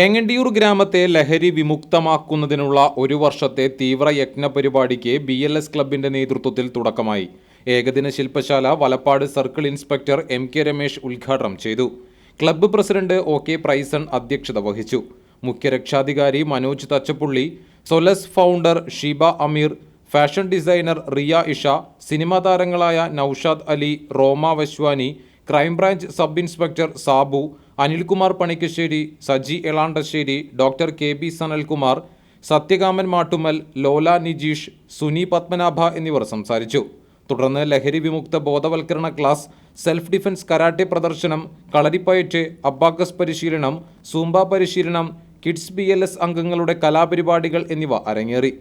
ഏങ്ങണ്ടിയൂർ ഗ്രാമത്തെ ലഹരി വിമുക്തമാക്കുന്നതിനുള്ള ഒരു വർഷത്തെ തീവ്ര യജ്ഞ പരിപാടിക്ക് ബി എൽ എസ് ക്ലബിന്റെ നേതൃത്വത്തിൽ തുടക്കമായി. ഏകദിന ശില്പശാല Valappad circle inspector M K Ramesh ഉദ്ഘാടനം ചെയ്തു. Club president O K Prizon അധ്യക്ഷത വഹിച്ചു. മുഖ്യ രക്ഷാധികാരി Manoj Thachappully Solace founder Sheeba Ameer fashion designer Riya Isha cinema താരങ്ങളായ Noushad Ali Roma Vaswani crime branch sub inspector Sabu Anilkumar Panikkassery Saji Elandassery doctor K B Sanalkumar Sathyakaman Mattumal Lola Nijeesh Suni Padmanabha എന്നിവർ സംസാരിച്ചു. തുടർന്ന് ലഹരി വിമുക്ത ബോധവൽക്കരണ class self defence karate പ്രദർശനം കളരിപ്പയറ്റ് അബ്ബാക്കസ് പരിശീലനം Zumba പരിശീലനം കിഡ്സ് ബി അംഗങ്ങളുടെ കലാപരിപാടികൾ എന്നിവ അരങ്ങേറി.